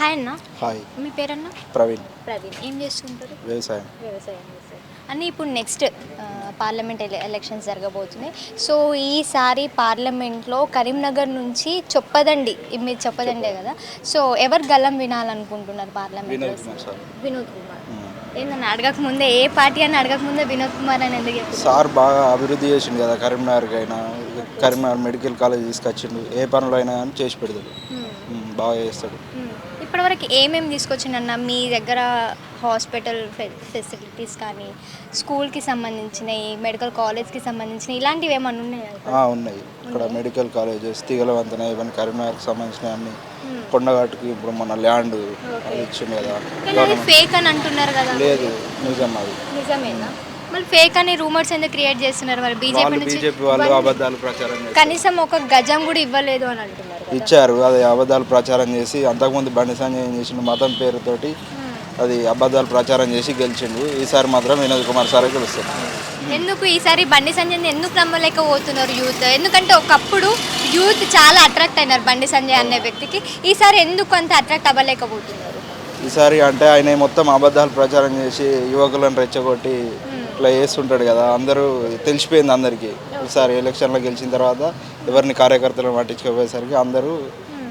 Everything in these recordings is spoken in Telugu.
హాయ్ అన్న. హాయ్. మీ పేరన్న? ప్రవీణ్. ప్రవీణ్. ఏం చేస్తుంటారు? వ్యవసాయం. వ్యవసాయం చేస్తారు. అన్న ఇప్పుడు నెక్స్ట్ పార్లమెంట్ ఎల- ఎలక్షన్స్ జరగబోతున్నాయి. సో ఈసారి పార్లమెంట్లో కరీంనగర్ నుంచి చొప్పదండి. మీరు చొప్పదండే కదా. సో ఎవరు గల్లం వినాలనుకుంటున్నారు పార్లమెంట్లో వినోద్ కుమార్. ఏందన్న అడగక ముందే ఏ పార్టీ అని అడగక ముందే వినోద్ కుమార్ అని ఎందుకు సార్ బాగా అభివృద్ధి చేసిండు కదా కరీంనగర్కి అయినా కరీంనగర్ మెడికల్ కాలేజ్ తీసుకొచ్చిండు ఏ పనులు అయినా కానీ చేసి పెడతాడు బాగా చేస్తాడు. ఇప్పటివరకు ఏమేమి తీసుకొచ్చిండన్న మీ దగ్గర హాస్పిటల్ ఫెసిలిటీస్ కానీ స్కూల్కి సంబంధించినవి మెడికల్ కాలేజ్కి సంబంధించినవి ఇలాంటివి ఏమన్నా ఉన్నాయా ఉన్నాయి. ఇక్కడ మెడికల్ కాలేజెస్ తిగలవంతన ఇవన్నీ కరీంనగర్కి సంబంధించిన అన్ని మ్మ్. కొండగట్టుకి ఇప్పుడు మన ల్యాండ్ కదా. అది ఫేక్ అని అంటున్నారు కదా. లేదు. నిజం అది. నిజమేనా? మళ్ళీ ఫేక్ అని రూమర్స్ ఎందుకు క్రియేట్ చేస్తున్నారు మరి? బీజేపీ వాళ్ళు నుంచి బీజేపీ వాళ్ళు అబద్ధాలు ప్రచారం కనీసం ఒక గజం కూడా ఇవ్వలేదు అని అంటున్నారు కదా. ఇచ్చారు అది అబద్ధాలు ప్రచారం చేసి అంతకుముందు బండి సంజయ్ ఏం చేసిండు మతం పేరుతోటి. అది అబద్ధాలు ప్రచారం చేసి గెలిచిండు. ఈసారి మాత్రం వినోద్ కుమార్ సార్ గెలుస్తారు. ఎందుకు ఈసారి బండి సంజయ్ ఎందుకు నమ్మలేకపోతున్నారు యూత్? ఎందుకంటే ఒకప్పుడు యూత్ చాలా అట్రాక్ట్ అయినారు బండి సంజయ్ అనే వ్యక్తికి. ఈసారి ఎందుకు అంత అట్రాక్ట్ అవ్వలేకపోతున్నారు? ఈసారి అంటే ఆయన మొత్తం అబద్ధాలు ప్రచారం చేసి యువకులను రెచ్చగొట్టి ఇట్లా చేస్తుంటాడు కదా అందరూ తెలిసిపోయింది అందరికీ. ఈసారి ఎలక్షన్లో గెలిచిన తర్వాత ఎవరిని కార్యకర్తలను పట్టించుకోపోయేసరికి అందరూ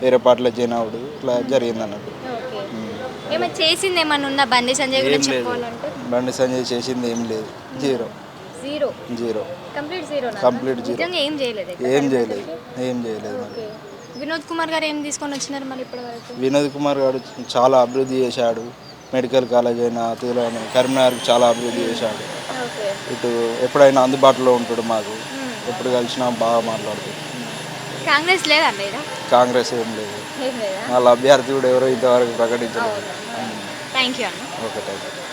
వేరే పార్టీలో జాయిన్ అవ్వడు. ఇట్లా జరిగింది అన్నట్టు. చేసింది ఏమన్నా ఉందా? బండి సంజయ్ గురించి లేదు. చెప్పుకోవాలంటే బండి సంజయ్ చేసింది ఏం లేదు. Zero. Zero? Zero. Complete zero. zero. నిజంగా ఏం చేయలేదు. ఏం చేయలేదు. ఏం చేయలేదు మరి. వినోద్ కుమార్ గారు ఏం తీసుకొని వచ్చినారు మరి ఇప్పటి వరకు వినోద్ కుమార్ గారు చాలా అభివృద్ధి చేశాడు. మెడికల్ కాలేజ్ అయినా తీరాని కరీంనగర్కి చాలా అభివృద్ధి చేశాడు. ఇటు ఎప్పుడైనా అందుబాటులో ఉంటాడు మాకు. ఎప్పుడు కలిసినా బాగా మాట్లాడుతాడు కాంగ్రెస్ లేదండి కాంగ్రెస్ ఏం లేదు. వాళ్ళ అభ్యర్థి కూడా ఎవరో ఇంతవరకు ప్రకటించలేదు. Thank you okay thank you.